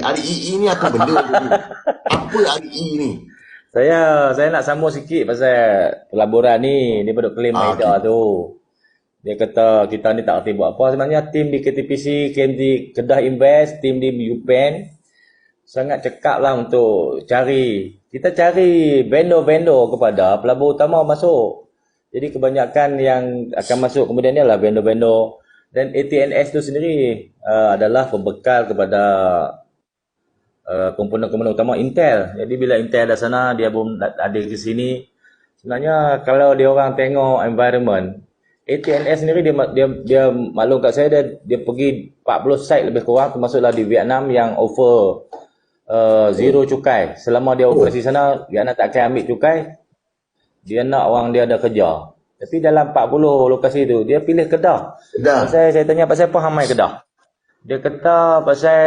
REE ni apa benda? Apa REE ni? Saya saya nak sambung sikit pasal pelaburan ni daripada klaim Ah, Maida okey. tu. Dia kata kita ni tak kerti buat apa. Sebenarnya tim di KTPC, tim di Kedah Invest, tim di UPEN sangat cekap lah untuk cari. Kita cari vendor-vendor kepada pelabur utama masuk. Jadi kebanyakan yang akan masuk kemudian ni adalah vendor-vendor dan ATNS tu sendiri uh, adalah pembekal kepada uh, komponen-komponen utama Intel. Jadi bila Intel dah sana dia belum ada ke sini. Sebenarnya kalau dia orang tengok environment ATNS sendiri dia dia dia maklum kat saya dia dia pergi 40 site lebih kurang termasuklah di Vietnam yang offer uh, zero cukai. Selama dia operasi sana Vietnam tak akan ambil cukai. Dia nak orang dia ada kerja. Tapi dalam 40 lokasi tu dia pilih Kedah. Kedah. Pasal saya tanya pasal apa hang mai Kedah? Dia kata pasal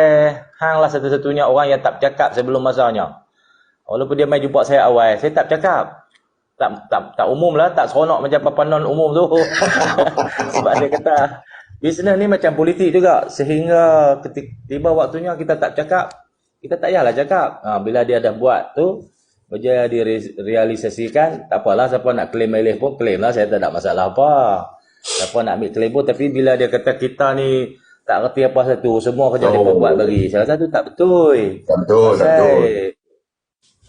hang lah satu-satunya orang yang tak bercakap sebelum masanya. Walaupun dia mai jumpa saya awal, saya tak bercakap. Tak tak tak umum lah, tak seronok macam papanan umum tu. Sebab dia kata bisnes ni macam politik juga sehingga ketika tiba waktunya kita tak cakap, kita tak payahlah cakap. Ha, bila dia dah buat tu berjaya direalisasikan, tak apalah siapa nak claim milih pun claim lah, saya tak ada masalah apa. Siapa nak ambil claim pun tapi bila dia kata kita ni tak reti apa satu, semua kerja oh. dia Oh. buat bagi. Saya rasa tu tak betul. Tak betul, tak Pasal betul.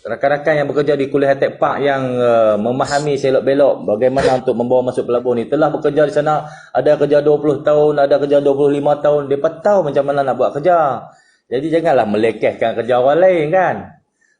Rakan-rakan yang bekerja di Kuliah Tech Park yang uh, memahami selok-belok bagaimana untuk membawa masuk pelabur ni telah bekerja di sana ada kerja 20 tahun, ada kerja 25 tahun, dia tahu macam mana nak buat kerja. Jadi janganlah melekehkan kerja orang lain kan.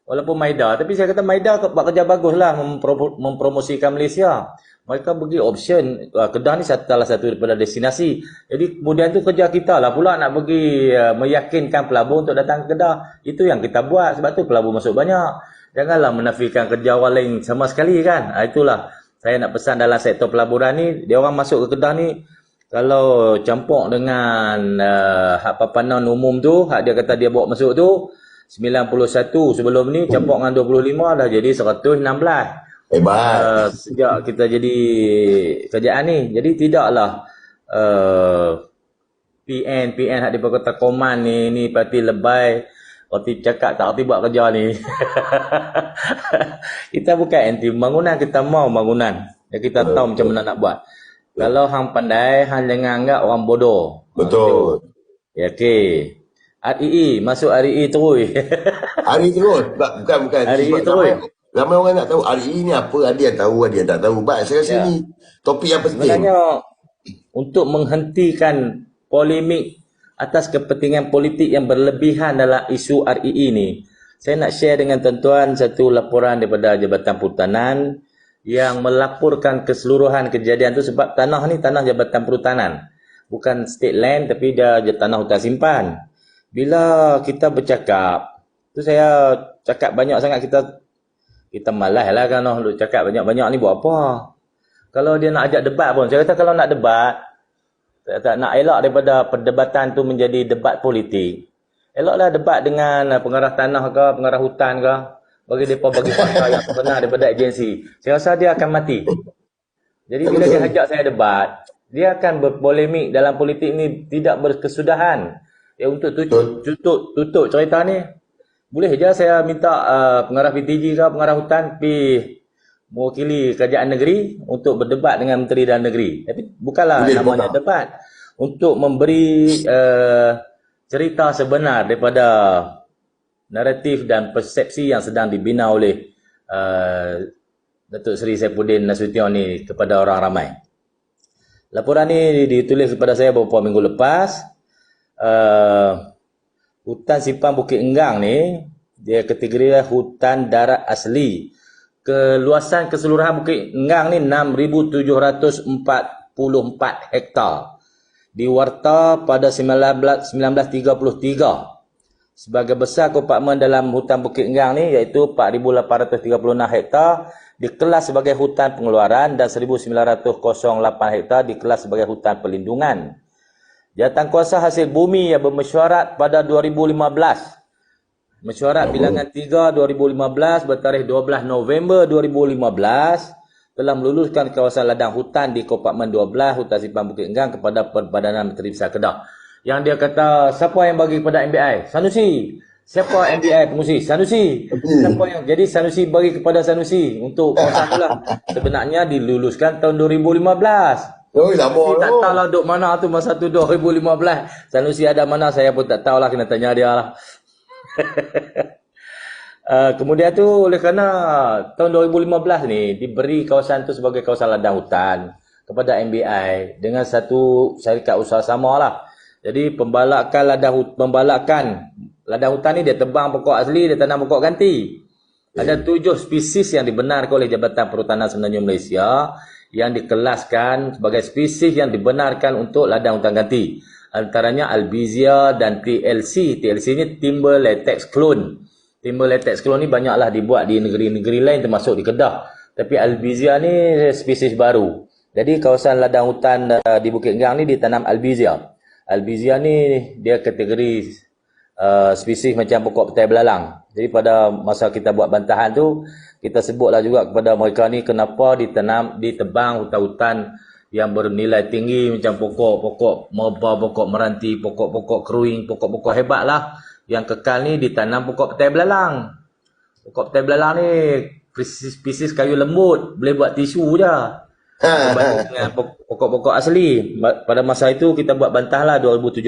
Walaupun Maida, tapi saya kata Maida buat kerja baguslah mempro- mempromosikan Malaysia. Mereka bagi option uh, Kedah ni salah satu daripada destinasi. Jadi kemudian tu kerja kita lah pula nak bagi uh, meyakinkan pelabur untuk datang ke Kedah. Itu yang kita buat sebab tu pelabur masuk banyak. Janganlah menafikan kerja orang lain sama sekali kan. Ha, itulah saya nak pesan dalam sektor pelaburan ni, dia orang masuk ke Kedah ni kalau campur dengan uh, hak papanan umum tu, hak dia kata dia bawa masuk tu 91 sebelum ni campur dengan 25 dah jadi 116 Hebat. uh, sejak kita jadi kerjaan ni. Jadi tidaklah uh, PN, PN hak di kota Koman ni, ni parti lebay. Parti cakap tak erti buat kerja ni. kita bukan anti pembangunan, kita mau bangunan. Ya, kita tahu macam mana nak buat. Kalau hang pandai, hang jangan anggap orang bodoh. Betul. Ya, okey. REE, masuk REE terus. Hari terus. Bukan, bukan. Sebab terus. Ramai, orang nak tahu hari ini apa. Ada yang tahu, ada yang tak tahu. Baik, saya rasa Ya. ni topik yang penting. Sebenarnya untuk menghentikan polemik atas kepentingan politik yang berlebihan dalam isu REE ni, saya nak share dengan tuan-tuan satu laporan daripada Jabatan Perhutanan yang melaporkan keseluruhan kejadian tu sebab tanah ni tanah Jabatan Perhutanan. Bukan state land tapi dia je tanah hutan simpan. Bila kita bercakap, tu saya cakap banyak sangat kita kita malas lah kan oh, lu cakap banyak-banyak ni buat apa? Kalau dia nak ajak debat pun, saya kata kalau nak debat, saya tak nak elak daripada perdebatan tu menjadi debat politik. Eloklah debat dengan uh, pengarah tanah ke, pengarah hutan ke, bagi mereka bagi fakta yang benar daripada agensi. Saya rasa dia akan mati. Jadi bila dia ajak saya debat, dia akan berpolemik dalam politik ni tidak berkesudahan. Ya untuk tutup, tutup, tutup cerita ni, boleh je saya minta uh, pengarah PTG ke, pengarah hutan pergi mewakili kerajaan negeri untuk berdebat dengan Menteri Dalam Negeri. Tapi bukanlah Boleh namanya debat. debat. Untuk memberi uh, cerita sebenar daripada naratif dan persepsi yang sedang dibina oleh uh, Datuk Seri Saifuddin Nasution ni kepada orang ramai. Laporan ni ditulis kepada saya beberapa minggu lepas. Uh, hutan simpan Bukit Enggang ni dia kategori hutan darat asli. Keluasan keseluruhan Bukit Enggang ni 6744 hektar. Diwarta pada 19, 1933. Sebagai besar kompartmen dalam hutan Bukit Enggang ni iaitu 4836 hektar dikelas sebagai hutan pengeluaran dan 1908 hektar dikelas sebagai hutan perlindungan. Jawatan kuasa hasil bumi yang bermesyuarat pada 2015. Mesyuarat bilangan 3 2015 bertarikh 12 November 2015 telah meluluskan kawasan ladang hutan di Kompartmen 12 Hutan Simpan Bukit Enggang kepada Perbadanan Menteri Besar Kedah. Yang dia kata, siapa yang bagi kepada MBI? Sanusi. Siapa MBI pengusi? Sanusi. Siapa yang jadi Sanusi bagi kepada Sanusi untuk kawasan tu lah. Sebenarnya diluluskan tahun 2015. Oh, lama Saya tak tu. tahu lah duk mana tu masa tu 2015. Sanusi ada mana saya pun tak tahu lah kena tanya dia lah. Uh, kemudian tu oleh kerana tahun 2015 ni diberi kawasan tu sebagai kawasan ladang hutan kepada MBI dengan satu syarikat usaha sama lah. Jadi pembalakan ladang hut- pembalakan ladang hutan ni dia tebang pokok asli, dia tanam pokok ganti. Ada tujuh spesies yang dibenarkan oleh Jabatan Perhutanan Semenanjung Malaysia yang dikelaskan sebagai spesies yang dibenarkan untuk ladang hutan ganti. Antaranya Albizia dan TLC. TLC ni Timber Latex Clone. Timber Latex Clone ni banyaklah dibuat di negeri-negeri lain termasuk di Kedah. Tapi Albizia ni spesies baru. Jadi kawasan ladang hutan uh, di Bukit Gang ni ditanam Albizia. Albizia ni dia kategori uh, spesies macam pokok petai belalang. Jadi pada masa kita buat bantahan tu, kita sebutlah juga kepada mereka ni kenapa ditanam, ditebang hutan-hutan yang bernilai tinggi macam pokok-pokok merba, pokok meranti, pokok-pokok keruing, pokok-pokok hebat lah. Yang kekal ni ditanam pokok petai belalang. Pokok petai belalang ni spesies, kayu lembut, boleh buat tisu je. Berbanding dengan pok- pokok-pokok asli. Pada masa itu kita buat bantah lah 2017.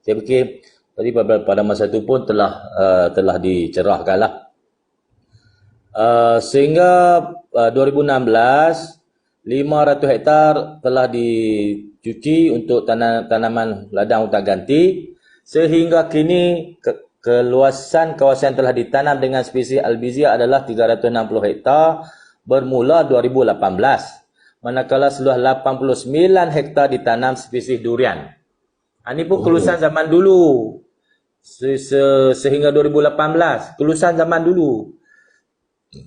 Saya fikir tadi pada, pada masa itu pun telah uh, telah dicerahkan lah. Uh, sehingga uh, 2016 500 hektar telah dicuci untuk tanam, tanaman ladang hutan ganti sehingga kini ke, keluasan kawasan telah ditanam dengan spesies albizia adalah 360 hektar bermula 2018 manakala seluas 89 hektar ditanam spesies durian. Ha, ini pun kelulusan zaman dulu. Se, se, sehingga 2018. Kelulusan zaman dulu.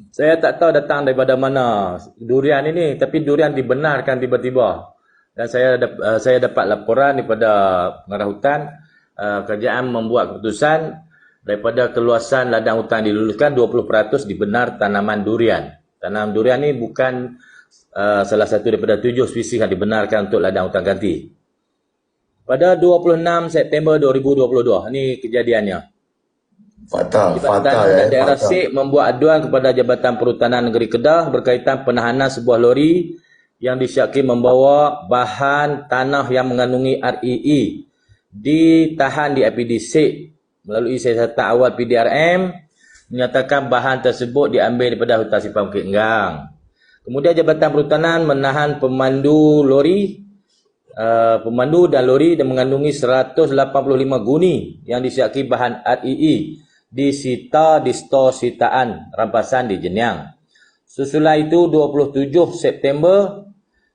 Saya tak tahu datang daripada mana durian ini. Tapi durian dibenarkan tiba-tiba. Dan saya uh, saya dapat laporan daripada pengarah hutan. Uh, kerajaan membuat keputusan daripada keluasan ladang hutan diluluskan 20% dibenar tanaman durian. Tanam durian ni bukan uh, salah satu daripada tujuh spesies yang dibenarkan untuk ladang hutan ganti. Pada 26 September 2022, ini kejadiannya. Fatal, Jabatan fatal dan eh. daerah Fatal. SIK membuat aduan kepada Jabatan Perhutanan Negeri Kedah berkaitan penahanan sebuah lori yang disyaki membawa bahan tanah yang mengandungi REE ditahan di IPD SIK melalui siasatan awal PDRM menyatakan bahan tersebut diambil daripada hutan simpan Bukit Enggang. Kemudian Jabatan Perhutanan menahan pemandu lori uh, pemandu dan lori dan mengandungi 185 guni yang disyaki bahan REE disita di stor sitaan rampasan di Jenyang. Susulan itu 27 September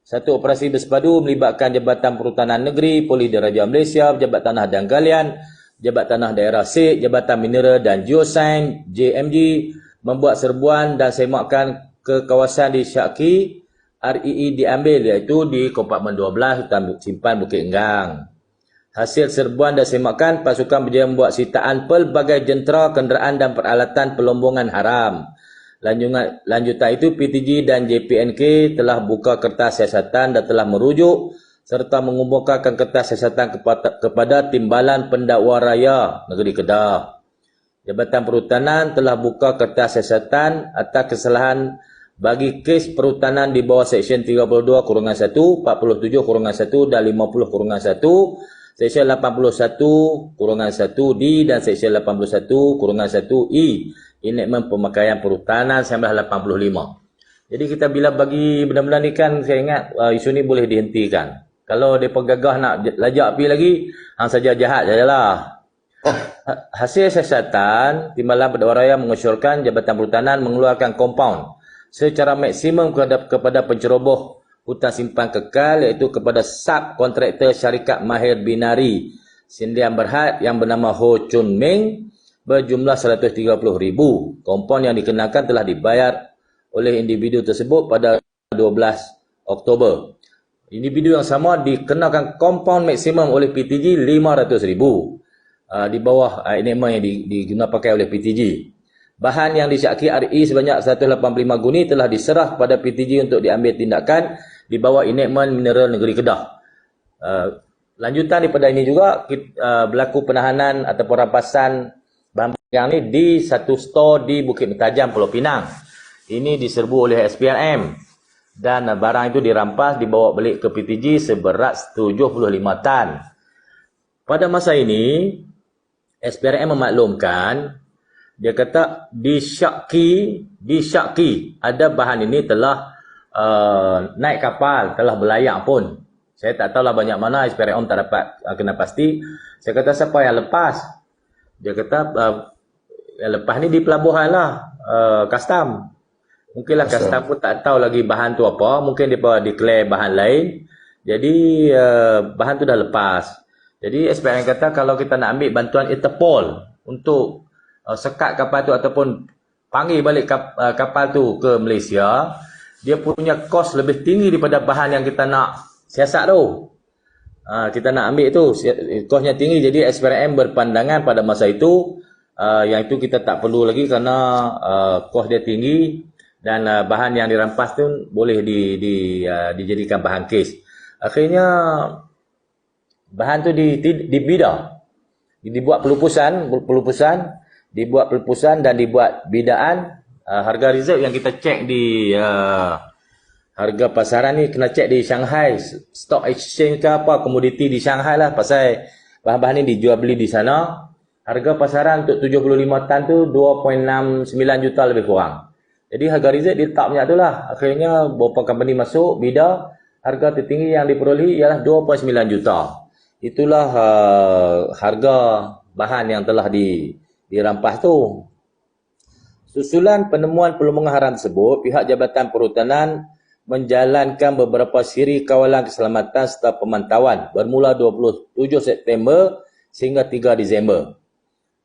satu operasi bersepadu melibatkan Jabatan Perhutanan Negeri, Polis Diraja Malaysia, Pejabat Tanah dan Galian, Jabat Tanah Daerah SIK, Jabatan Mineral dan Geosains JMG membuat serbuan dan semakan ke kawasan di Syaki REE diambil iaitu di kompartmen 12 Hutan Simpan Bukit Enggang. Hasil serbuan dan semakan pasukan berjaya membuat sitaan pelbagai jentera kenderaan dan peralatan pelombongan haram. Lanjutan, lanjutan itu PTG dan JPNK telah buka kertas siasatan dan telah merujuk serta mengumpulkan kertas siasatan kepada, kepada Timbalan Pendakwa Raya Negeri Kedah. Jabatan Perhutanan telah buka kertas siasatan atas kesalahan bagi kes perhutanan di bawah Seksyen 32 kurungan 1, 47 kurungan 1 dan 50 kurungan 1, Seksyen 81 kurungan 1D dan Seksyen 81 kurungan 1E. Enakmen Pemakaian Perhutanan 1985. Jadi kita bila bagi benda-benda ni kan saya ingat uh, isu ni boleh dihentikan. Kalau mereka gagah nak lajak api lagi, hang saja jahat sajalah. Ha- Hasil siasatan, Timbalan Pendakwa Raya mengusulkan Jabatan Perhutanan mengeluarkan kompaun secara maksimum kepada, kepada penceroboh hutan simpan kekal iaitu kepada subkontraktor syarikat Mahir Binari Sindian Berhad yang bernama Ho Chun Meng berjumlah 130,000. Kompaun yang dikenakan telah dibayar oleh individu tersebut pada 12 Oktober. Individu yang sama dikenakan kompaun maksimum oleh PTG 500,000 uh, di bawah uh, enakmen yang di- diguna pakai oleh PTG. Bahan yang disyaki RE sebanyak 185 guni telah diserah kepada PTG untuk diambil tindakan di bawah enakmen mineral negeri Kedah. Uh, lanjutan daripada ini juga uh, berlaku penahanan ataupun rampasan bahan sekarang ni di satu store di Bukit Mentajam, Pulau Pinang. Ini diserbu oleh SPRM. Dan uh, barang itu dirampas, dibawa balik ke PTG seberat 75 tan. Pada masa ini, SPRM memaklumkan, dia kata di Syaki, di Syaki ada bahan ini telah uh, naik kapal, telah berlayak pun. Saya tak tahulah banyak mana SPRM tak dapat uh, kena pasti. Saya kata siapa yang lepas? Dia kata uh, yang lepas ni di pelabuhan lah, uh, custom. Mungkinlah custom pun tak tahu lagi bahan tu apa. Mungkin dia declare bahan lain. Jadi uh, bahan tu dah lepas. Jadi SPM kata kalau kita nak ambil bantuan Interpol untuk uh, sekat kapal tu ataupun panggil balik kap, uh, kapal tu ke Malaysia, dia punya kos lebih tinggi daripada bahan yang kita nak siasat tu. Uh, kita nak ambil tu, kosnya tinggi. Jadi SPM berpandangan pada masa itu uh, yang itu kita tak perlu lagi kerana uh, kos dia tinggi dan uh, bahan yang dirampas tu boleh di, di uh, dijadikan bahan kes. Akhirnya bahan tu di, di, dibida. Dibuat pelupusan, pelupusan, dibuat pelupusan dan dibuat bidaan. Uh, harga reserve yang kita cek di uh, harga pasaran ni kena cek di Shanghai. Stock exchange ke apa, komoditi di Shanghai lah. Pasal bahan-bahan ni dijual beli di sana. Harga pasaran untuk 75 tan tu 2.69 juta lebih kurang. Jadi harga reserve dia tak banyak tu lah. Akhirnya beberapa company masuk, bida, harga tertinggi yang diperolehi ialah 2.9 juta. Itulah uh, harga bahan yang telah di, dirampas tu. Susulan penemuan pelumbangan haram tersebut, pihak Jabatan Perhutanan menjalankan beberapa siri kawalan keselamatan serta pemantauan bermula 27 September sehingga 3 Disember.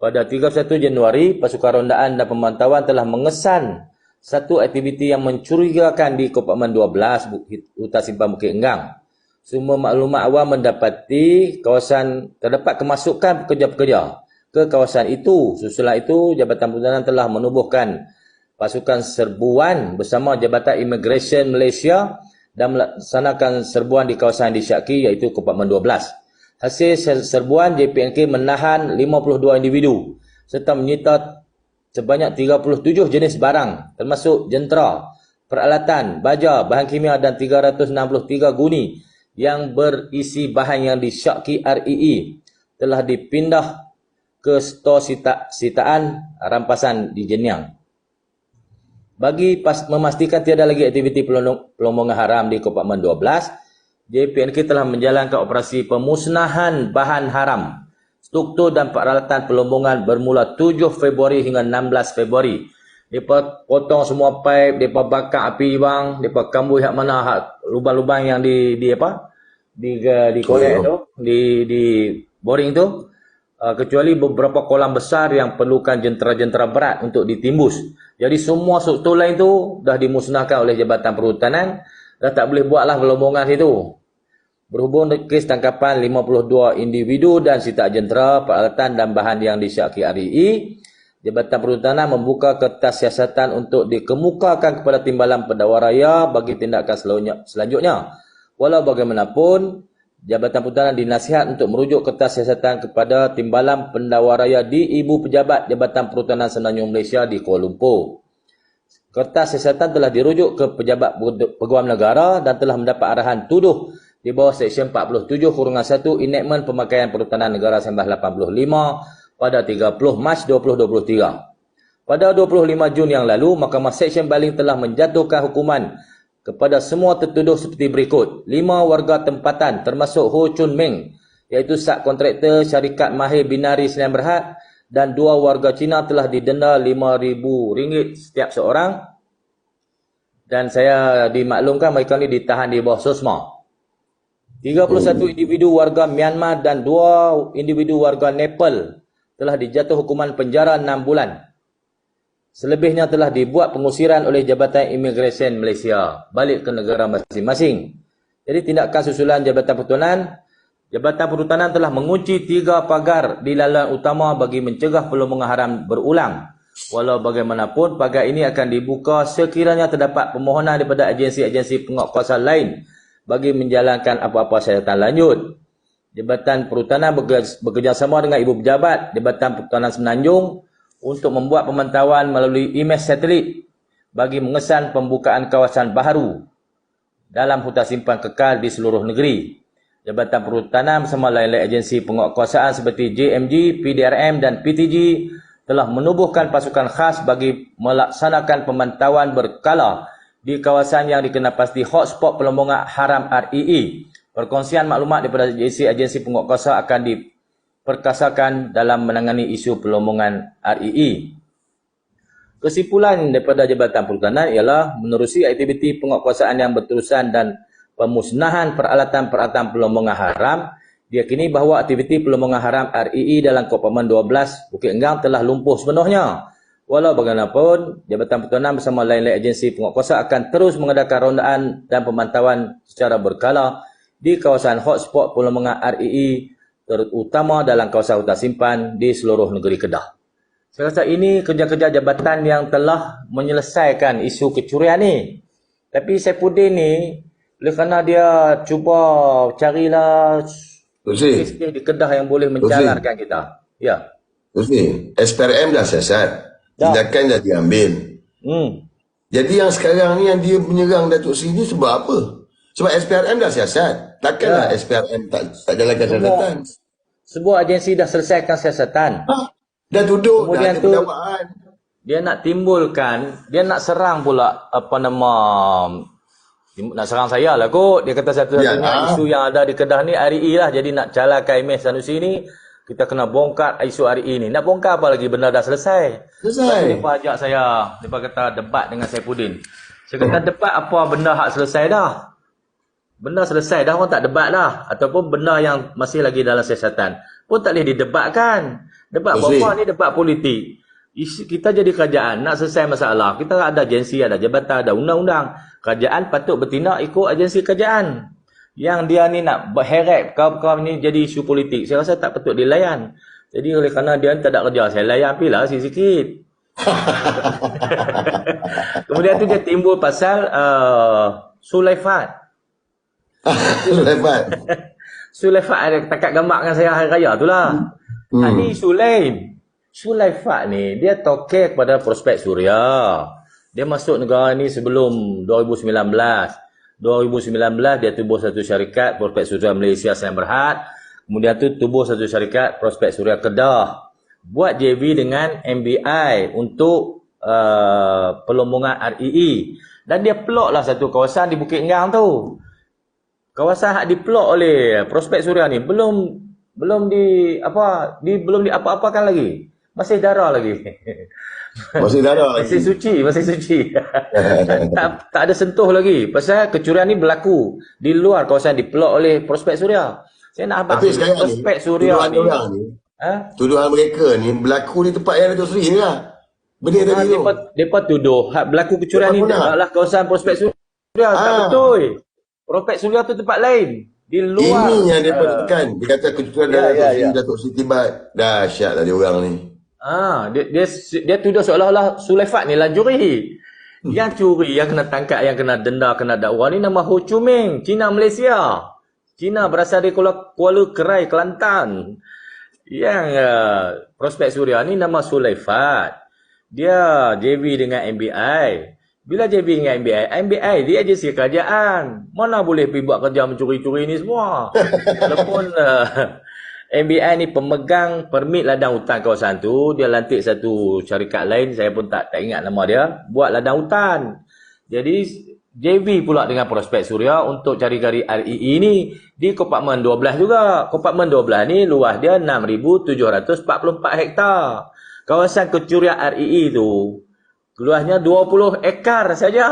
Pada 31 Januari, pasukan rondaan dan pemantauan telah mengesan satu aktiviti yang mencurigakan di Kompartmen 12 Hutan Simpan Bukit Enggang. Semua maklumat awam mendapati kawasan terdapat kemasukan pekerja-pekerja ke kawasan itu. Susulan itu, Jabatan Perhutanan telah menubuhkan pasukan serbuan bersama Jabatan Immigration Malaysia dan melaksanakan serbuan di kawasan di Syaki iaitu Kompartmen 12. Hasil serbuan JPNK menahan 52 individu serta menyita sebanyak 37 jenis barang termasuk jentera, peralatan, baja, bahan kimia dan 363 guni yang berisi bahan yang disyaki REE telah dipindah ke stor sita sitaan rampasan di Jenyang. Bagi memastikan tiada lagi aktiviti pelombongan haram di Kompartmen 12, JPNK telah menjalankan operasi pemusnahan bahan haram, struktur dan peralatan pelombongan bermula 7 Februari hingga 16 Februari. Mereka potong semua pipe, mereka bakar api bang, mereka kambuh yang mana hak lubang-lubang yang di di apa? di di kolek tu, di di boring tu. Uh, kecuali beberapa kolam besar yang perlukan jentera-jentera berat untuk ditimbus. Jadi semua struktur lain tu dah dimusnahkan oleh Jabatan Perhutanan dah tak boleh buatlah gelombongan situ. Berhubung kes tangkapan 52 individu dan sita jentera, peralatan dan bahan yang disyaki REE, Jabatan Perhutanan membuka kertas siasatan untuk dikemukakan kepada Timbalan Pendakwa Raya bagi tindakan selanjutnya. Walau bagaimanapun, Jabatan Perhutanan dinasihat untuk merujuk kertas siasatan kepada Timbalan Pendakwa Raya di Ibu Pejabat Jabatan Perhutanan Senanjung Malaysia di Kuala Lumpur. Kertas siasatan telah dirujuk ke pejabat peguam negara dan telah mendapat arahan tuduh di bawah Seksyen 47 kurungan 1 Enactment Pemakaian Perhutanan Negara 1985 pada 30 Mac 2023. Pada 25 Jun yang lalu, Mahkamah Seksyen Baling telah menjatuhkan hukuman kepada semua tertuduh seperti berikut. Lima warga tempatan termasuk Ho Chun Meng iaitu sak kontraktor syarikat Mahir Binari Sdn Berhad dan dua warga Cina telah didenda RM5,000 setiap seorang dan saya dimaklumkan mereka ni ditahan di bawah SOSMA. 31 individu warga Myanmar dan dua individu warga Nepal telah dijatuh hukuman penjara 6 bulan. Selebihnya telah dibuat pengusiran oleh Jabatan Imigresen Malaysia balik ke negara masing-masing. Jadi tindakan susulan Jabatan Pertuanan Jabatan Perhutanan telah mengunci tiga pagar di laluan utama bagi mencegah pelombongan haram berulang. Walau bagaimanapun, pagar ini akan dibuka sekiranya terdapat permohonan daripada agensi-agensi penguatkuasaan lain bagi menjalankan apa-apa syaratan lanjut. Jabatan Perhutanan bekerjasama dengan Ibu Pejabat Jabatan Perhutanan Semenanjung untuk membuat pemantauan melalui imej satelit bagi mengesan pembukaan kawasan baharu dalam hutan simpan kekal di seluruh negeri. Jabatan Perhutanan bersama lain-lain agensi penguatkuasaan seperti JMG, PDRM dan PTG telah menubuhkan pasukan khas bagi melaksanakan pemantauan berkala di kawasan yang dikenal pasti hotspot pelombongan haram REE. Perkongsian maklumat daripada agensi-agensi penguatkuasa akan diperkasakan dalam menangani isu pelombongan REE. Kesimpulan daripada Jabatan Perhutanan ialah menerusi aktiviti penguatkuasaan yang berterusan dan pemusnahan peralatan-peralatan pelombongan haram Diakini bahawa aktiviti pelombongan haram REE dalam Kopaman 12 Bukit Enggang telah lumpuh sepenuhnya. Walau bagaimanapun, Jabatan Pertuanan bersama lain-lain agensi penguatkuasa akan terus mengadakan rondaan dan pemantauan secara berkala di kawasan hotspot pelombongan REE terutama dalam kawasan hutan simpan di seluruh negeri Kedah. Saya rasa ini kerja-kerja jabatan yang telah menyelesaikan isu kecurian ni. Tapi Saifuddin ni, oleh kerana dia cuba carilah Tusi. di Kedah yang boleh menjalarkan kita. Ya. Tusi, SPRM dah siasat. Dah. Tindakan dah diambil. Hmm. Jadi yang sekarang ni yang dia menyerang Datuk Seri ni sebab apa? Sebab SPRM dah siasat. Takkanlah Ya. SPRM tak, tak jalankan Semua- catatan. Sebuah agensi dah selesaikan siasatan. Ha? Dah duduk, Kemudian dah ada tu- pendakwaan. Dia nak timbulkan, dia nak serang pula apa nama nak serang saya lah kot. Dia kata satu-satunya Ya. isu yang ada di Kedah ni RE lah. Jadi nak calahkan Imeh Sanusi ni, kita kena bongkar isu RE ni. Nak bongkar apa lagi? Benda dah selesai. Selesai. Mereka ajak saya, mereka kata debat dengan Saifuddin. Saya kata debat apa benda hak selesai dah. Benda selesai dah, orang tak debat dah. Ataupun benda yang masih lagi dalam siasatan. Pun tak boleh didebatkan. Debat apa ni debat politik. Isu, kita jadi kerajaan, nak selesai masalah. Kita ada agensi, ada jabatan, ada undang-undang. Kerajaan patut bertindak ikut agensi kerajaan. Yang dia ni nak berheret kaum-kaum ni jadi isu politik. Saya rasa tak patut dilayan. Jadi oleh kerana dia ni tak ada kerja, saya layan api lah sikit-sikit. Kemudian tu dia timbul pasal uh, Sulaifat. Lepas. Sulaifat ada takat gambar dengan saya hari raya tu lah. Hmm. Hmm. Ni Sulaim. Sulaifat ni dia tokek kepada prospek Suria. Dia masuk negara ni sebelum 2019. 2019 dia tubuh satu syarikat prospek Suria Malaysia Sdn Berhad. Kemudian tu tubuh satu syarikat prospek Suria Kedah. Buat JV dengan MBI untuk uh, pelombongan REE. Dan dia pelok lah satu kawasan di Bukit Enggang tu. Kawasan hak diplot oleh prospek Suria ni belum belum di apa di belum di apa-apakan lagi. Masih darah lagi. Masih darah Masih lagi. suci, masih suci. tak tak ada sentuh lagi. Pasal kecurian ni berlaku di luar kawasan diplot oleh prospek Suria. Saya nak abang Tapi sekarang ni, prospek Suria tuduhan ni. orang ni, Ha? tuduhan mereka ni berlaku di tempat yang Datuk Seri ni lah. Benda Ha, tadi tu. depa depa tuduh hak berlaku kecurian ni adalah kawasan prospek Suria. Tak Ah. betul. Prospek Suria tu tempat lain. Di luar. Ini yang dia Ah. tekan. Dia kata kecuali Ya, Datuk ya, Seri, ya. Datuk Seri tibat. Dahsyat lah dia orang ni. Ah, dia dia dia tuduh seolah-olah Sulaifat ni lah juri. Yang curi, yang kena tangkap, yang kena denda, kena dakwa ni nama Ho Chu Ming, Cina Malaysia. Cina berasal dari Kuala, Kuala Kerai, Kelantan. Yang uh, prospek Suria ni nama Sulaifat. Dia JV dengan MBI. Bila JV dengan MBI, MBI dia agensi kerajaan. Mana boleh pergi buat kerja mencuri-curi ni semua. Walaupun uh, MBI ni pemegang permit ladang hutan kawasan tu, dia lantik satu syarikat lain, saya pun tak tak ingat nama dia, buat ladang hutan. Jadi JV pula dengan prospek Suria untuk cari-cari REE ni di Kompartmen 12 juga. Kompartmen 12 ni luas dia 6,744 hektar. Kawasan kecurian REE tu luasnya 20 ekar saja.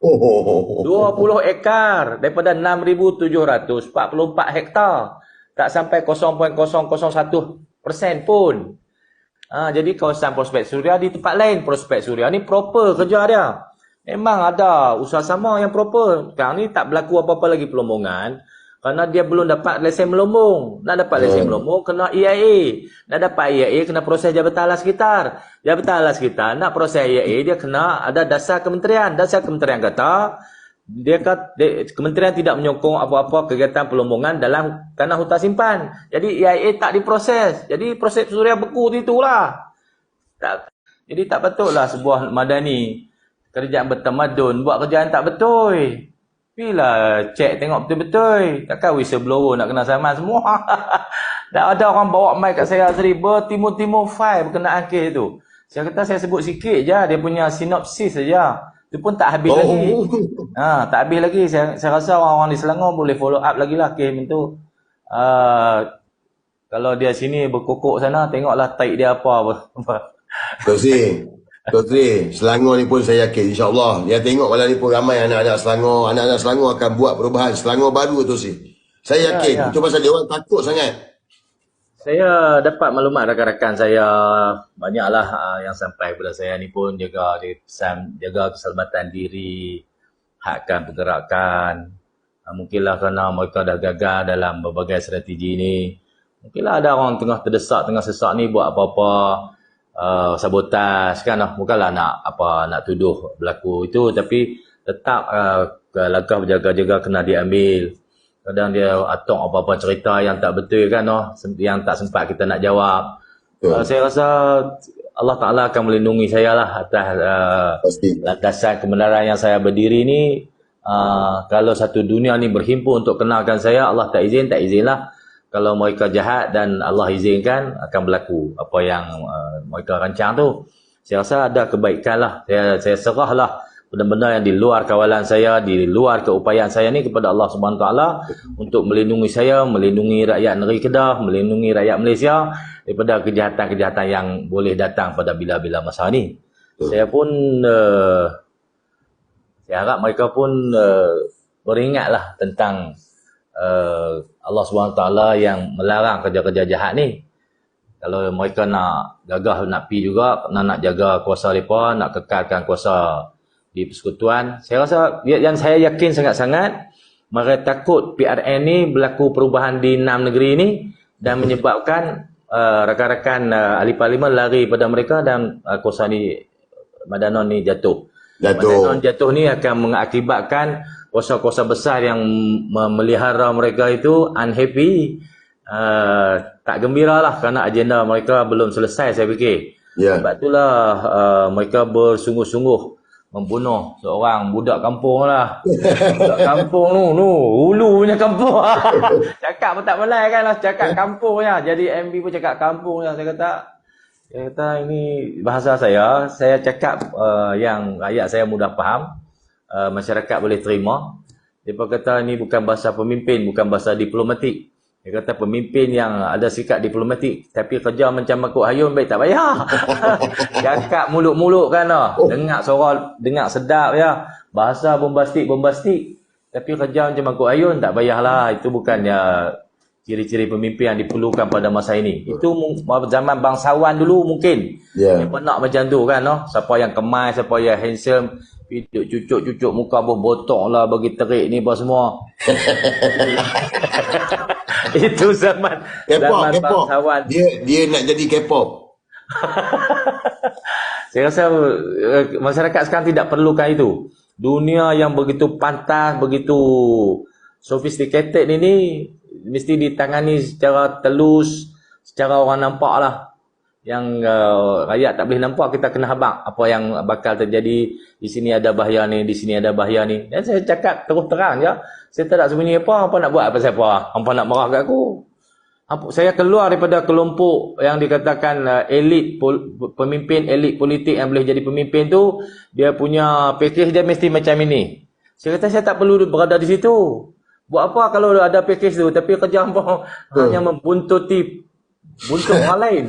Oh, oh, oh, oh. 20 ekar daripada 6,744 hektar. Tak sampai 0.001 persen pun. Ha, jadi kawasan prospek suria di tempat lain. Prospek suria ni proper kerja dia. Memang ada usaha sama yang proper. Sekarang ni tak berlaku apa-apa lagi pelombongan. Kerana dia belum dapat lesen melombong. Nak dapat lesen Hmm. melombong kena EIA. Nak dapat EIA kena proses Jabatan Alas Sekitar. Jabatan Alas Sekitar nak proses EIA dia kena ada dasar kementerian. Dasar kementerian kata dia kata dia, kementerian tidak menyokong apa-apa kegiatan pelombongan dalam tanah hutan simpan. Jadi EIA tak diproses. Jadi proses suria beku tu itulah. Tak. Jadi tak betul lah sebuah madani kerajaan bertamadun buat kerjaan tak betul. Bila cek tengok betul-betul. Takkan whistleblower nak kena saman semua. Dah ada orang bawa mic kat saya tadi bertimur-timur file berkenaan kes tu. Saya kata saya sebut sikit je dia punya sinopsis saja. Tu pun tak habis Oh. lagi. Ha, tak habis lagi. Saya, saya rasa orang-orang di Selangor boleh follow up lagi lah kes tu. Uh, kalau dia sini berkokok sana, tengoklah taik dia apa. apa. Tok Tok Sri, Selangor ni pun saya yakin insyaAllah. Dia tengok malam ni pun ramai anak-anak Selangor. Anak-anak Selangor akan buat perubahan. Selangor baru Tok Sri. Saya yakin. ya. Itu pasal dia orang takut sangat. Saya dapat maklumat rakan-rakan saya banyaklah uh, yang sampai kepada saya ni pun jaga dia pesan jaga keselamatan diri, hakkan pergerakan. Uh, mungkinlah kerana mereka dah gagal dalam berbagai strategi ni. Mungkinlah ada orang tengah terdesak, tengah sesak ni buat apa-apa uh, sabotaj kan lah. Bukanlah nak apa nak tuduh berlaku itu tapi tetap uh, langkah berjaga-jaga kena diambil. Kadang dia atok apa-apa cerita yang tak betul kan noh, yang tak sempat kita nak jawab. Betul. Uh, saya rasa Allah Taala akan melindungi saya lah atas uh, Pasti. landasan kebenaran yang saya berdiri ni. Uh, kalau satu dunia ni berhimpun untuk kenalkan saya, Allah tak izin, tak izin lah. Kalau mereka jahat dan Allah izinkan, akan berlaku apa yang uh, mereka rancang tu. Saya rasa ada kebaikan lah. Saya, saya serah lah benda-benda yang di luar kawalan saya, di luar keupayaan saya ni kepada Allah Subhanahu Taala untuk melindungi saya, melindungi rakyat negeri Kedah, melindungi rakyat Malaysia daripada kejahatan-kejahatan yang boleh datang pada bila-bila masa ni. Saya pun uh, saya harap mereka pun uh, beringatlah tentang uh, Allah Taala yang melarang kerja-kerja jahat ni. Kalau mereka nak gagah nak pi juga, nak nak jaga kuasa mereka, nak kekalkan kuasa di persekutuan. Saya rasa yang saya yakin sangat-sangat mereka takut PRN ni berlaku perubahan di enam negeri ini dan menyebabkan uh, rakan-rakan uh, ahli parlimen lari pada mereka dan uh, kuasa ni Madanon ni jatuh. Madanon Jatuh. jatuh ni akan mengakibatkan kuasa-kuasa besar yang memelihara mereka itu unhappy. Uh, tak gembira lah kerana agenda mereka belum selesai saya fikir. Ya. Sebab itulah uh, mereka bersungguh-sungguh membunuh seorang budak kampung lah. budak kampung tu, tu. Hulu punya kampung. cakap pun tak melai kan lah. Cakap kampungnya. Jadi MB pun cakap kampungnya. Saya kata, saya kata ini bahasa saya. Saya cakap uh, yang ayat saya mudah faham. Uh, masyarakat boleh terima. Dia kata ini bukan bahasa pemimpin, bukan bahasa diplomatik. Dia kata pemimpin yang ada sikap diplomatik tapi kerja macam makuk hayun baik tak payah. Cakap mulut-mulut kan lah. Dengar suara, dengar sedap ya. Bahasa bombastik-bombastik. Tapi kerja macam makuk hayun tak payahlah. Itu bukannya ciri-ciri pemimpin yang diperlukan pada masa ini. Itu zaman bangsawan dulu mungkin. Ya. Yang pernah macam tu kan no? Siapa yang kemas, siapa yang handsome, Hidup cucuk-cucuk muka pun botok lah bagi terik ni apa semua. Itu zaman K-pop, zaman K-pop. bangsawan. Dia dia nak jadi K-pop. Saya rasa uh, masyarakat sekarang tidak perlukan itu. Dunia yang begitu pantas, begitu sophisticated ini mesti ditangani secara telus, secara orang nampak lah. Yang uh, rakyat tak boleh nampak, kita kena habak apa yang bakal terjadi. Di sini ada bahaya ni, di sini ada bahaya ni. Dan saya cakap terus terang je. Saya tak nak sembunyi apa, apa nak buat apa siapa. Apa nak marah kat aku. Apa- saya keluar daripada kelompok yang dikatakan uh, elit pol, pemimpin elit politik yang boleh jadi pemimpin tu dia punya package dia mesti macam ini. Saya kata saya tak perlu berada di situ. Buat apa kalau ada package tu tapi kerja hangpa hanya membuntuti buntut orang lain.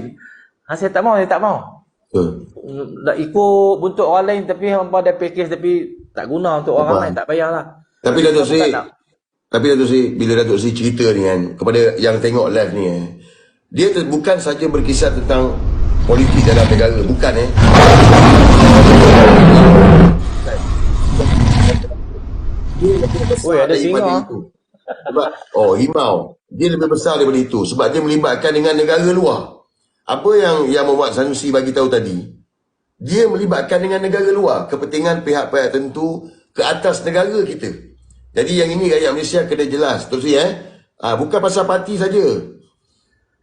Ha, saya tak mau, saya tak mau. Betul. Nak ikut buntut orang lain tapi hangpa ada package tapi tak guna untuk orang lain tak payahlah. Tapi Datuk Sri, tapi Datuk Sri, bila Datuk Sri cerita ni kan, kepada yang tengok live ni eh, dia ter, bukan saja berkisar tentang politik dalam negara, bukan eh. Oi, ada singa. Sebab, oh himau. Dia lebih besar daripada itu. Sebab dia melibatkan dengan negara luar. Apa yang yang Muhammad Sanusi bagi tahu tadi, dia melibatkan dengan negara luar, kepentingan pihak-pihak tertentu ke atas negara kita. Jadi yang ini rakyat Malaysia kena jelas. Terus eh. Ah, bukan pasal parti saja.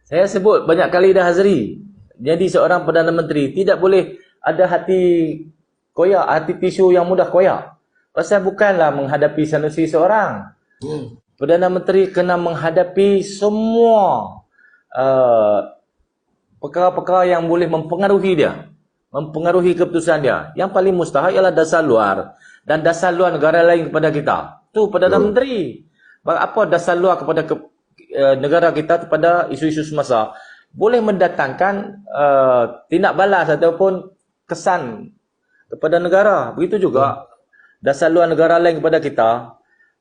Saya sebut banyak kali dah Hazri. jadi seorang Perdana Menteri tidak boleh ada hati koyak, hati tisu yang mudah koyak. Pasal bukanlah menghadapi Sanusi seorang. Hmm. Perdana Menteri kena menghadapi semua uh, perkara-perkara yang boleh mempengaruhi dia. Mempengaruhi keputusan dia. Yang paling mustahil ialah dasar luar. Dan dasar luar negara lain kepada kita. Tu Perdana Hmm. Menteri. Apa dasar luar kepada ke, uh, negara kita kepada isu-isu semasa. Boleh mendatangkan uh, tindak balas ataupun kesan kepada negara. Begitu juga dasar luar negara lain kepada kita.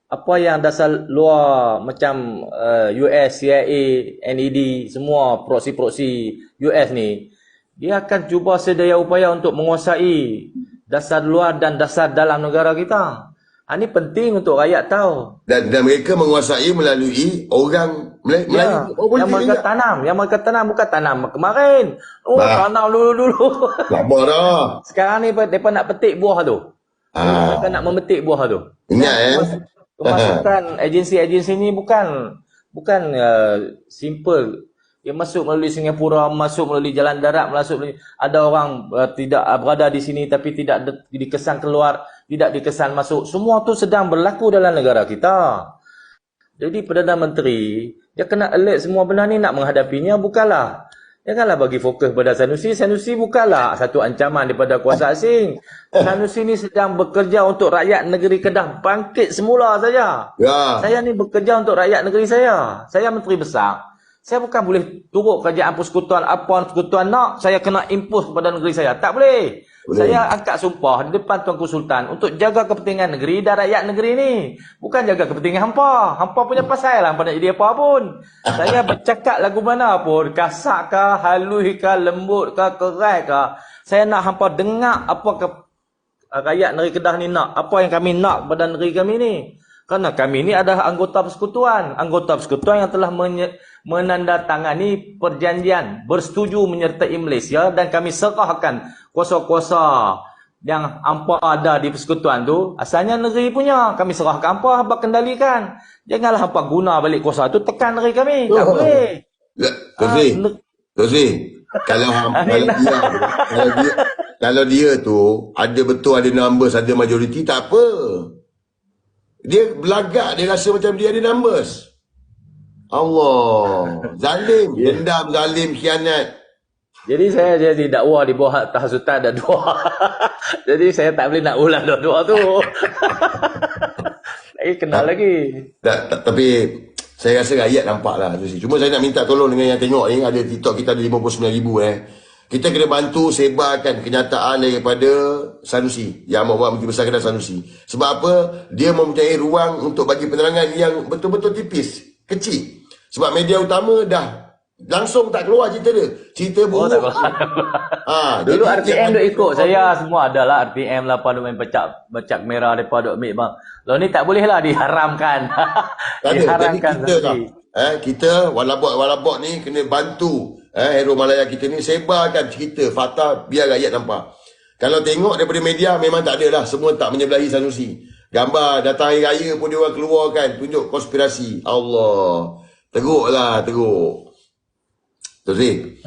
Apa yang dasar luar macam uh, US, CIA, NED, semua proksi-proksi US ni, dia akan cuba sedaya upaya untuk menguasai dasar luar dan dasar dalam negara kita. Ha, ini penting untuk rakyat tahu. Dan, dan mereka menguasai melalui orang Melayu. Ya, oh, yang mereka juga. tanam, yang mereka tanam bukan tanam kemarin. Oh, Bah. tanam dulu-dulu. Lama dah. Sekarang ni mereka nak petik buah tu. Ah. Mereka nak memetik buah tu. Ingat eh. Pemasukan agensi-agensi ni bukan bukan uh, simple. Dia masuk melalui Singapura, masuk melalui jalan darat, masuk melalui ada orang uh, tidak uh, berada di sini tapi tidak de- dikesan keluar, tidak dikesan masuk. Semua tu sedang berlaku dalam negara kita. Jadi Perdana Menteri, dia kena alert semua benda ni nak menghadapinya bukanlah Janganlah bagi fokus pada Sanusi. Sanusi bukanlah satu ancaman daripada kuasa asing. Sanusi ni sedang bekerja untuk rakyat negeri Kedah bangkit semula saja. Ya. Saya ni bekerja untuk rakyat negeri saya. Saya menteri besar. Saya bukan boleh turut kerajaan persekutuan apa persekutuan nak, saya kena impose kepada negeri saya. Tak boleh. Boleh. Saya angkat sumpah di depan Tuanku Sultan untuk jaga kepentingan negeri dan rakyat negeri ni. Bukan jaga kepentingan hampa. Hampa punya pasal lah, hampa nak jadi apa pun. Saya bercakap lagu mana pun, kasar kah, halus kah, lembut kah, keras kah. Saya nak hampa dengar apa ke rakyat negeri Kedah ni nak. Apa yang kami nak pada negeri kami ni. Kerana kami ni adalah anggota persekutuan. Anggota persekutuan yang telah menandatangani perjanjian bersetuju menyertai Malaysia dan kami serahkan kuasa-kuasa yang hampa ada di persekutuan tu asalnya negeri punya kami serahkan hampa hampa kendalikan janganlah hampa guna balik kuasa tu tekan negeri kami tak Oh. boleh Ya, Tosri. Ah. Kalau ham, kalau dia, kalau dia kalau dia tu ada betul ada numbers, ada majoriti tak apa. Dia belagak dia rasa macam dia ada numbers. Allah. Zalim, dendam, zalim, khianat. Jadi saya jadi dakwa di bawah atas sultan ada dua. jadi saya tak boleh nak ulang dua-dua tu. lagi kenal lagi. Tak, tak, tapi saya rasa rakyat nampak lah. Cuma saya nak minta tolong dengan yang tengok ni. Ada TikTok kita ada 59 ribu eh. Kita kena bantu sebarkan kenyataan daripada Sanusi. Yang Amat Menteri Besar Kedah Sanusi. Sebab apa? Dia mempunyai ruang untuk bagi penerangan yang betul-betul tipis. Kecil. Sebab media utama dah langsung tak keluar cerita dia. Cerita Oh, buruk. tak keluar. ha, Dulu RTM duk ikut saya semua adalah RTM lah pada main bacak bacak merah depa duk ambil bang. Lo ni tak boleh lah diharamkan. Ada. Jadi diharamkan kita tau. Eh, kita walabot-walabot ni kena bantu eh, Hero Malaya kita ni sebarkan cerita fakta biar rakyat nampak. Kalau tengok daripada media memang tak ada lah. Semua tak menyebelahi Sanusi. Gambar datang hari raya pun dia orang keluarkan. Tunjuk konspirasi. Allah. Teruk lah, teruk. Tok Sri.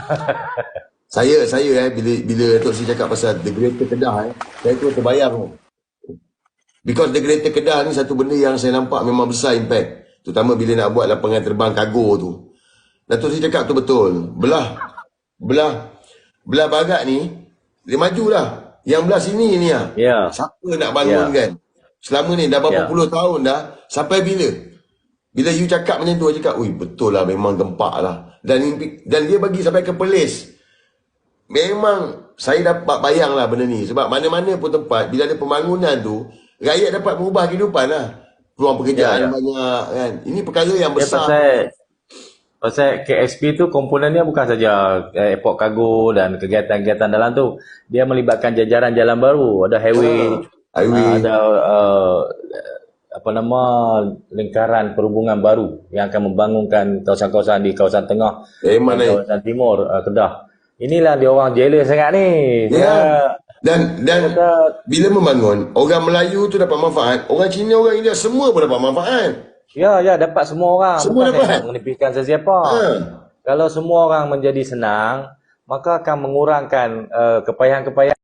saya, saya eh, bila bila Tok Sri cakap pasal The Greater Kedah eh, saya tu terbayang tu. Because The Greater Kedah ni satu benda yang saya nampak memang besar impact. Terutama bila nak buat lapangan terbang kargo tu. Datuk Sri cakap tu betul. Belah, belah, belah barat ni, dia majulah. Yang belah sini ni lah. Ya. Siapa nak bangun Ya. kan? Selama ni dah berapa Ya. puluh tahun dah. Sampai bila? Bila you cakap macam tu, cakap, ui betul lah memang gempak lah. Dan, dan dia bagi sampai ke Perlis. Memang saya dapat bayang lah benda ni. Sebab mana-mana pun tempat, bila ada pembangunan tu, rakyat dapat mengubah kehidupan lah. Peluang pekerjaan Ya, ya. banyak kan. Ini perkara yang Ya, besar. pasal pasal KSP tu komponennya bukan saja eh, airport kargo dan kegiatan-kegiatan dalam tu. Dia melibatkan jajaran jalan baru, ada highway, Ah, highway. ada uh, apa nama lingkaran perhubungan baru yang akan membangunkan kawasan-kawasan di kawasan tengah dan ni. kawasan timur uh, Kedah. Inilah dia orang jealous sangat ni. Dia Ya. Dan dan kata bila membangun, orang Melayu tu dapat manfaat, orang Cina, orang India semua pun dapat manfaat. Ya, ya dapat semua orang. Semua Bukan dapat. menepihkan sesiapa. Ha. Kalau semua orang menjadi senang, maka akan mengurangkan uh, kepayahan-kepayahan